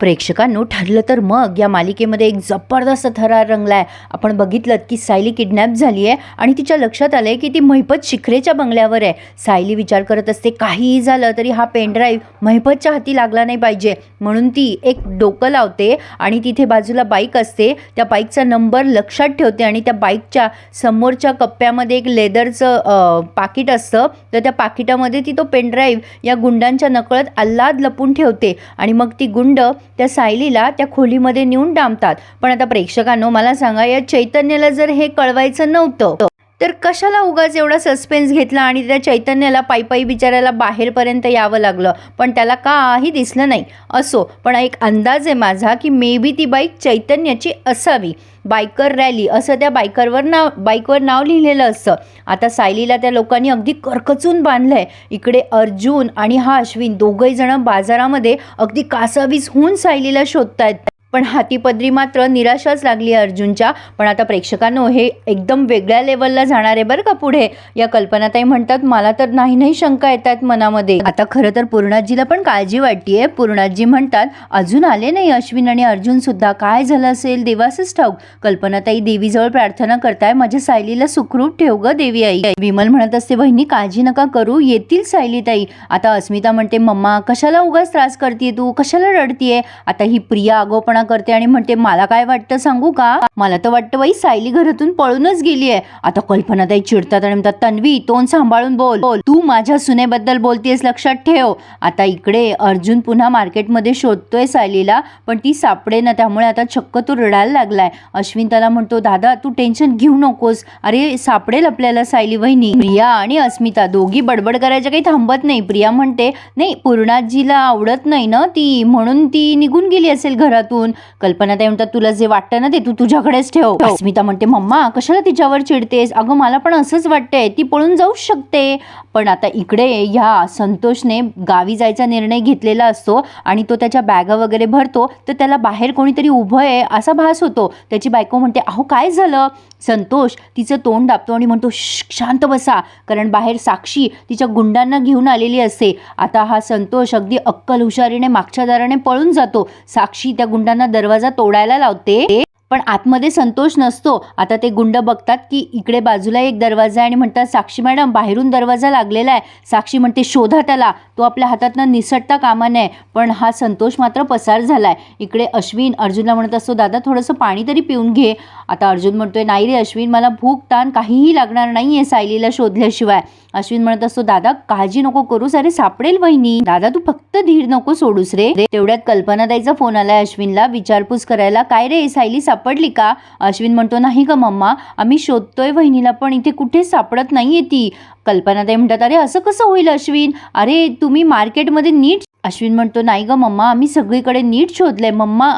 प्रेक्षकांनो ठरलं तर मग. या मालिकेमध्ये एक जबरदस्त थरार रंगला आहे आपण बघितलं की सायली किडनॅप झाली आहे आणि तिच्या लक्षात आलं आहे की ती महिपत शिखरेच्या बंगल्यावर आहे. सायली विचार करत असते काहीही झालं तरी हा पेनड्राईव्ह महिपतच्या हाती लागला नाही पाहिजे म्हणून ती एक डोकं लावते आणि तिथे बाजूला बाईक असते. त्या बाईकचा नंबर लक्षात ठेवते आणि त्या बाईकच्या समोरच्या कप्प्यामध्ये एक लेदरचं पाकिट असतं. तर त्या पाकिटामध्ये ती तो पेनड्राईव्ह या गुंडांच्या नकळत आल्हाद लपून ठेवते आणि मग ती गुंड त्या सायलीला त्या खोलीमध्ये नेऊन डांबतात. पण आता प्रेक्षकांनो मला सांगा या चैतन्याला जर हे कळवायचं नव्हतं तर कशाला उगाच एवढा सस्पेन्स घेतला आणि त्या चैतन्याला पायी पायी बिचारायला बाहेरपर्यंत यावं लागलं? पण त्याला काही दिसलं नाही. असो पण एक अंदाज आहे माझा की मे बी ती बाईक चैतन्याची असावी. बायकर रॅली असं त्या बायकरवर नाव बाईकवर नाव लिहिलेलं असतं. आता सायलीला त्या लोकांनी अगदी करकचून बांधलं आहे इकडे अर्जुन आणि हा अश्विन दोघंही जण बाजारामध्ये अगदी कासावीस होऊन सायलीला शोधतायत. पण हातीपदरी मात्र निराशाच लागली आहे अर्जुनच्या. पण आता प्रेक्षकांनो हे एकदम वेगळ्या लेवलला जाणार आहे बरं का पुढे? या कल्पनाताई म्हणतात मला तर नाही नाही शंका येत आहेत मनामध्ये. आता खरं तर पूर्णाजीला पण काळजी वाटतीये. पूर्णाजी म्हणतात अजून आले नाही अश्विन आणि अर्जुन सुद्धा. काय झालं असेल? देवासच ठाऊक. कल्पनाताई देवीजवळ प्रार्थना करताय माझ्या सायलीला सुखरूप ठेव ग देवी आई. विमल म्हणत असते बहिणी काळजी नका करू. येतील सायलीताई. आता अस्मिता म्हणते मम्मा कशाला उगाच त्रास करते तू? कशाला रडतीये? आता ही प्रिया आगोपणा करते आणि म्हणते मला काय वाटतं सांगू का? मला तर वाटतं बाई सायली घरातून पळूनच गेली आहे. आता कल्पनाताई चिडतात आणि म्हणतात तन्वी तोंड सांभाळून बोल. बोल. तू माझ्या सुनेबद्दल बोलतेस लक्षात ठेव. आता इकडे अर्जुन पुन्हा मार्केटमध्ये शोधतोय सायलीला पण ती सापडे ना त्यामुळे आता चक्क तो रडायला लागलाय. अश्विन त्याला म्हणतो दादा तू टेन्शन घेऊ नकोस. अरे सापडेल आपल्याला सायली वहिनी. प्रिया आणि अस्मिता दोघी बडबड करायच्या काही थांबत नाही. प्रिया म्हणते नाही पूर्णाजीला आवडत नाही ना ती म्हणून ती निघून गेली असेल घरातून. कल्पना ताई म्हणतात तुला जे वाटतं ना ते तू तुझ्याकडेच ठेव. अस्मिता म्हणते मम्मा कशाला तिच्यावर चिडतेस? अगं मला पण असंच वाटतंय ती पळून जाऊच शकते. पण आता इकडे ह्या संतोषने गावी जायचा निर्णय घेतलेला असतो आणि तो त्याच्या बॅगा वगैरे भरतो तर त्याला बाहेर कोणीतरी उभं आहे असा भास होतो. त्याची बायको म्हणते अहो काय झालं? संतोष तिचं तोंड दाबतो आणि म्हणतो शांत बसा. कारण बाहेर साक्षी तिच्या गुंडांना घेऊन आलेली असते. आता हा संतोष अगदी अक्कल हुशारीने मागच्या दाराने पळून जातो. साक्षी त्या गुंडांना दरवाजा तोडायला लावते पण आतमध्ये संतोष नसतो. आता ते गुंड बघतात की इकडे बाजूला एक दरवाजा आहे आणि म्हणतात साक्षी मॅडम बाहेरून दरवाजा लागलेला आहे. साक्षी म्हणते शोधा त्याला. तो आपल्या हातातनं निसटता कामा नये. पण हा संतोष मात्र पसार झालाय. इकडे अश्विन अर्जुनला म्हणत असतो दादा थोडंसं पाणी तरी पिऊन घे. आता अर्जुन म्हणतोय नाही रे अश्विन मला भूक ताण काहीही लागणार नाही आहे सायलीला शोधल्याशिवाय. अश्विन म्हणत असतो दादा काळजी नको करूस अरे सापडेल वहिनी. दादा तू फक्त धीर नको सोडूस रे. तेवढ्यात कल्पनाताईचा फोन आलाय अश्विनला विचारपूस करायला काय रे सायली सापडली का? अश्विन म्हणतो नाही का मम्मा आम्ही शोधतोय वहिनीला पण इथे कुठेच सापडत नाहीये ती. कल्पनाताई म्हणतात अरे असं कसं होईल अश्विन? अरे तुम्ही मार्केटमध्ये नीट अश्विन म्हणतो नाही ग मम्मा आम्ही सगळीकडे नीट शोधलं आहे मम्मा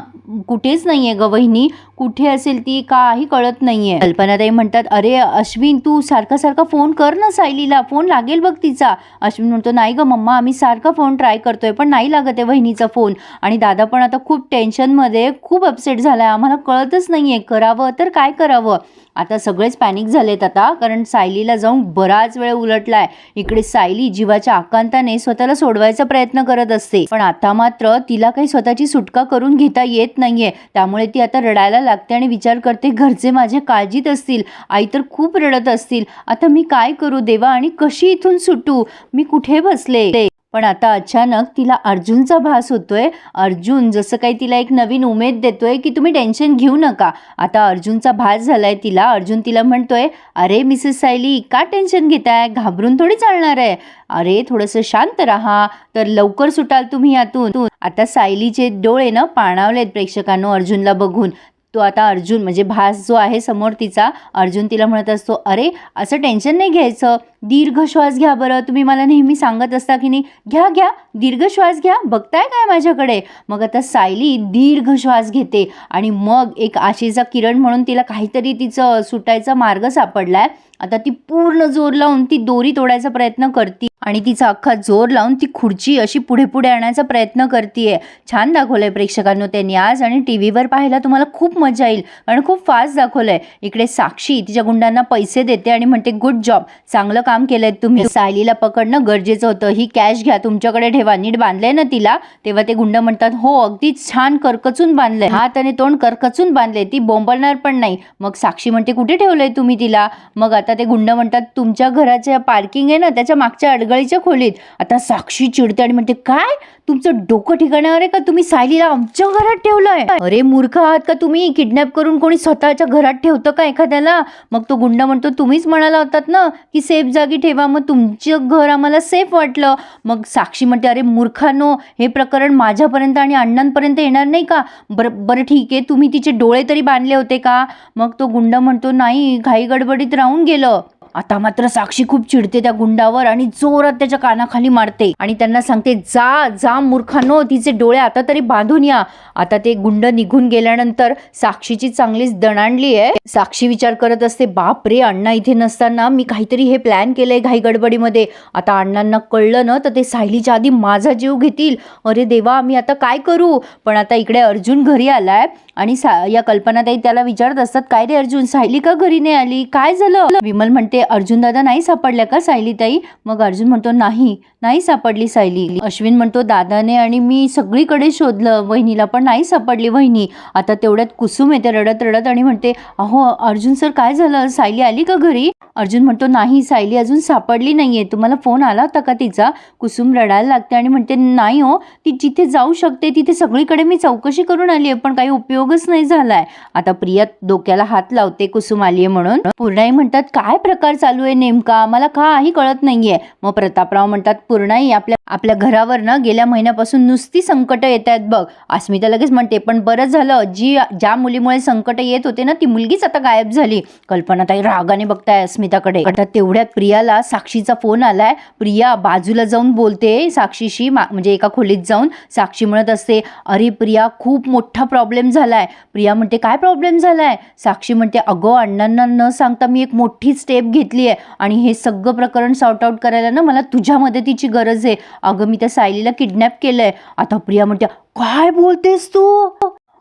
कुठेच नाही आहे ग वहिनी. कुठे असेल ती काही कळत नाही आहे कल्पनाताई म्हणतात अरे अश्विन तू सारखा सारखा फोन कर ना सायलीला. फोन लागेल बघ तिचा. अश्विन म्हणतो नाही ग मम्मा आम्ही सारखा फोन ट्राय करतोय पण नाही लागत आहे वहिनीचा फोन. आणि दादा पण आता खूप टेन्शनमध्ये खूप अपसेट झाला आहे आम्हाला कळतच नाही आहे करावं तर काय करावं? आता सगळेच पॅनिक झालेत आता कारण सायलीला जाऊन बराच वेळ उलटला आहे इकडे सायली जीवाच्या आकांताने स्वतःला सोडवायचा प्रयत्न करत असते. पण आता मात्र तिला काही स्वतःची सुटका करून घेता येत नाहीये. त्यामुळे ती आता रडायला लागते आणि विचार करते घरचे माझ्या काळजीत असतील. आई तर खूप रडत असतील. आता मी काय करू देवा आणि कशी इथून सुटू? मी कुठे बसले? पण आता अचानक तिला अर्जुनचा भास होतोय. अर्जुन जसं काही तिला एक नवीन उमेद देतोय की तुम्ही टेन्शन घेऊ नका. आता अर्जुनचा भास झालाय तिला. अर्जुन तिला म्हणतोय अरे मिसेस सायली का टेन्शन घेताय? घाबरून थोडी चालणार आहे. अरे थोडंसं शांत राहा. तर लवकर सुटाल तुम्ही यातून. आता सायलीचे डोळे ना पाणावलेत प्रेक्षकांनो अर्जुनला बघून. तो आता अर्जुन म्हणजे भास जो आहे समोर तिचा अर्जुन तिला म्हणत असतो अरे असं टेन्शन नाही घ्यायचं. दीर्घ श्वास घ्या बरं. तुम्ही मला नेहमी सांगत असता की नाही घ्या घ्या. दीर्घ श्वास घ्या. बघताय काय माझ्याकडे? मग आता सायली दीर्घ श्वास घेते आणि मग एक आशेचा किरण म्हणून तिला काहीतरी तिचं सुटायचा मार्ग सापडलाय. आता ती पूर्ण जोर लावून ती दोरी तोडायचा प्रयत्न करते आणि तिचा अख्खा जोर लावून ती खुर्ची अशी पुढे पुढे आणायचा प्रयत्न करते छान दाखवलंय प्रेक्षकांनो त्यांनी आज आणि टी व्हीवर पाहायला तुम्हाला खूप मजा येईल. कारण खूप फास्ट दाखवलंय. इकडे साक्षी तिच्या गुंडांना पैसे देते आणि म्हणते गुड जॉब चांगलं काम केलंय तुम्ही. सायलीला पकडणं गरजेचं होतं. ही कॅश घ्या. तुमच्याकडे ठेवा. नीट बांधलंय ना तिला? तेव्हा ते गुंड म्हणतात हो अगदी छान करकचून बांधलंय. हात आणि तोंड करकचून बांधले ती बोंबलणार पण नाही. मग साक्षी म्हणते कुठे ठेवलंय तुम्ही तिला? मग आता ते गुंड म्हणतात तुमच्या घराच्या पार्किंग आहे ना त्याच्या मागच्या अडगळीच्या खोलीत. आता साक्षी चिडते आणि म्हणते काय? तुमचं डोकं ठिकाणावर आहे का? तुम्ही सायलीला आमच्या घरात ठेवलंय. अरे मूर्ख आहात का तुम्ही? किडनॅप करून कोणी स्वतःच्या घरात ठेवतं का एखाद्याला? मग तो गुंड म्हणतो तुम्हीच म्हणाला होतात ना की सेफ जागी ठेवा मग तुमचं घर आम्हाला सेफ वाटलं. मग साक्षी म्हणते अरे मूर्खानो हे प्रकरण माझ्यापर्यंत आणि अण्णांपर्यंत येणार नाही का? बरं बरं ठीक आहे तुम्ही तिचे डोळे तरी बांधले होते का? मग तो गुंड म्हणतो नाही घाई गडबडीत राहून गेलं. आता मात्र साक्षी खूप चिडते त्या गुंडावर आणि जोरात त्याच्या कानाखाली मारते. आणि त्यांना सांगते जा जा मूर्खानो तिचे डोळे आता तरी बांधून या. आता ते गुंड निघून गेल्यानंतर साक्षीची चांगलीच दणाणली आहे. साक्षी विचार करत असते बाप रे अण्णा इथे नसताना मी काहीतरी हे प्लॅन केलंय घाई गडबडीमध्ये. आता अण्णांना कळलं ना तर ते सायलीच्या आधी माझा जीव घेतील. अरे देवा मी आता काय करू? पण आता इकडे अर्जुन घरी आलाय. आणि सा या कल्पनाताई त्याला विचारत असतात काय रे अर्जुन सायली का घरी नाही आली? काय झालं? विमल म्हणते अर्जुन दादा नाही सापडल्या का सायली ताई मग अर्जुन म्हणतो नाही नाही सापडली सायली. अश्विन म्हणतो दादाने आणि मी सगळीकडे शोधलं वहिनीला पण नाही सापडली वहिनी. आता तेवढ्यात कुसुम येते रडत रडत आणि म्हणते अहो अर्जुन सर काय झालं? सायली आली का घरी? अर्जुन म्हणतो नाही सायली अजून सापडली नाहीये. तुम्हाला फोन आला होता का तिचा? कुसुम रडायला लागते आणि म्हणते नाही हो ती जिथे जाऊ शकते तिथे सगळीकडे मी चौकशी करून आली आहे पण काही उपयोग उपयोगच नाही झालाय. आता प्रिया डोक्याला हात लावते कुसुम म्हणून. पूर्णाई म्हणतात काय प्रकार चालू आहे नेमका? मला काही कळत नाहीये. मग प्रतापराव म्हणतात पूर्णाई आपल्या आपल्या घरावर ना गेल्या महिन्यापासून नुसती संकट येत आहेत बघ. अस्मिता लगेच म्हणते पण बरं झालं जी ज्या मुलीमुळे संकट येत होते ना ती मुलगीच आता गायब झाली. कल्पना ताई रागाने बघताय अस्मिताकडे. आता तेवढ्यात प्रियाला साक्षीचा फोन आलाय. प्रिया बाजूला जाऊन बोलते साक्षीशी म्हणजे एका खोलीत जाऊन. साक्षी म्हणत असते अरे प्रिया खूप मोठा प्रॉब्लेम झाला झालाय. प्रिया म्हणते काय प्रॉब्लेम झालाय? साक्षी म्हणते अगं अण्णांना न सांगता मी एक मोठी स्टेप घेतली आहे आणि हे सगळं प्रकरण सॉर्ट आउट करायला ना मला तुझ्या मदतीची गरज आहे. अगं मी त्या सायलीला किडनॅप केलंय. आता प्रिया म्हणते काय बोलतेस तू?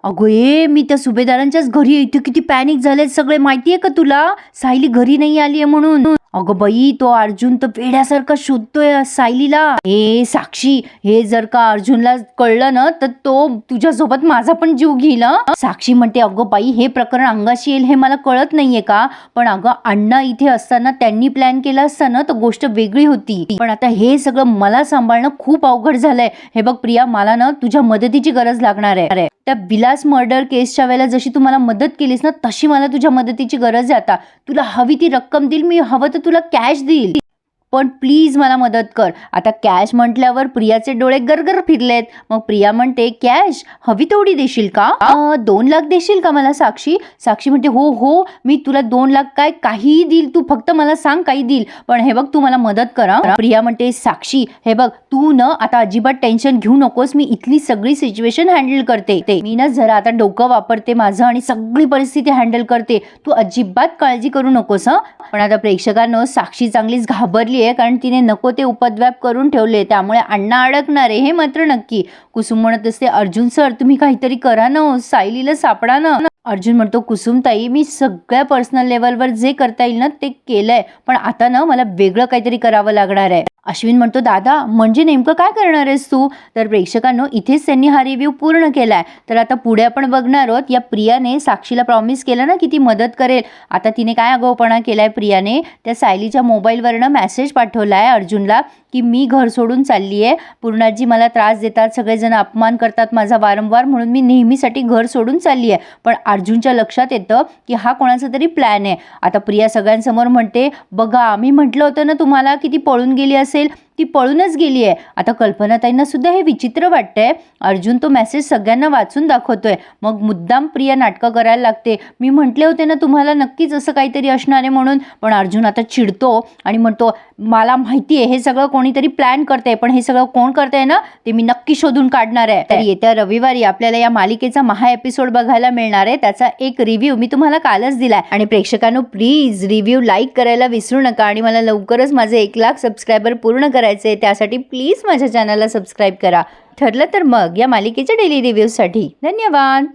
अगं ए मी त्या सुभेदारांच्याच घरी इथे किती पॅनिक झाले सगळे. माहितीये का तुला? सायली घरी नाही आली आहे म्हणून. अगं बाई तो अर्जुन तर वेड्यासारखा शोधतोय सायलीला. हे साक्षी हे जर का अर्जुनला कळलं ना तर तो तुझ्यासोबत माझा पण जीव घेईल साक्षी म्हणते अगं बाई हे प्रकरण अंगाशी येईल हे मला कळत नाहीये का? पण अगं अण्णा इथे असताना त्यांनी प्लॅन केला असता ना तर गोष्ट वेगळी होती. पण आता हे सगळं मला सांभाळणं खूप अवघड झालंय. हे बघ प्रिया मला ना तुझ्या मदतीची गरज लागणार आहे. त्या विलास मर्डर केसच्या वेळेला जशी तू मला मदत केलीस ना तशी मला तुझ्या मदतीची गरज आहे आता. तुला हवी ती रक्कम देईल मी हवं तर तुला कॅश देईल. पण प्लीज मला मदत कर. आता कॅश म्हटल्यावर प्रियाचे डोळे गरगर फिरलेत. मग प्रिया म्हणते कॅश हवी तेवढी देशील का? दोन लाख देशील का मला साक्षी? साक्षी म्हणते हो हो मी तुला दोन लाख काय काहीही देईल. तू फक्त मला सांग काही देईल. पण हे बघ तू मला मदत कर प्रिया म्हणते साक्षी हे बघ तू न आता अजिबात टेन्शन घेऊ नकोस. मी इथली सगळी सिच्युएशन हँडल करते. ते मी ना जरा आता डोकं वापरते माझं आणि सगळी परिस्थिती हँडल करते. तू अजिबात काळजी करू नकोस पण आता प्रेक्षकांना साक्षी चांगलीच घाबरली आहे कारण तिने नको ते उपद्व्याप करून ठेवले. त्यामुळे अण्णा अडकणार आहे हे मात्र नक्की. कुसुम म्हणत असते अर्जुन सर तुम्ही काहीतरी करा ना हो, सायलीला सापडा ना. अर्जुन म्हणतो कुसुमताई मी सगळ्या पर्सनल लेवलवर जे करता येईल ना ते केलंय. पण आता ना मला वेगळं काहीतरी करावं लागणार आहे. अश्विन म्हणतो दादा म्हणजे नेमकं काय करणार आहेस तू? तर प्रेक्षकांनो इथेच त्यांनी हा रिव्ह्यू पूर्ण केलाय. तर आता पुढे आपण बघणार आहोत या प्रियाने साक्षीला प्रॉमिस केलं ना की ती मदत करेल. आता तिने काय आगाऊपणा केलाय प्रियाने? त्या सायलीच्या मोबाईलवरनं मेसेज पाठवलाय अर्जुनला की मी घर सोडून चालली आहे पूर्णाजी मला त्रास देतात सगळेजण अपमान करतात माझा वारंवार म्हणून मी नेहमीसाठी घर सोडून चालली आहे पण अर्जुनच्या लक्षात येतं की हा कोणाचा तरी प्लॅन आहे. आता प्रिया सगळ्यांसमोर म्हणते बघा मी म्हटलं होतं ना तुम्हाला की ती पळून गेली असेल? ती पळूनच गेली आहे आता कल्पनाताईंना सुद्धा हे विचित्र वाटतंय. अर्जुन तो मेसेज सगळ्यांना वाचून दाखवतोय. मग मुद्दाम प्रिया नाटकं करायला लागते. मी म्हटले होते ना तुम्हाला नक्कीच असं काहीतरी असणार आहे म्हणून. पण अर्जुन आता चिडतो आणि म्हणतो मला माहिती आहे हे सगळं कोणीतरी प्लॅन करतंय. पण हे सगळं कोण करतंय ना ते मी नक्की शोधून काढणार आहे. तर येत्या रविवारी आपल्याला या मालिकेचा महा एपिसोड बघायला मिळणार आहे. त्याचा एक रिव्ह्यू मी तुम्हाला कालच दिलाय. आणि प्रेक्षकांनो प्लीज रिव्ह्यू लाईक करायला विसरू नका. आणि मला लवकरच माझे एक लाख सबस्क्रायबर पूर्ण करायचे त्यासाठी प्लीज माझ्या चॅनलला सबस्क्राईब करा. ठरलं तर मग या मालिकेच्या डेली रिव्ह्यूजसाठी धन्यवाद!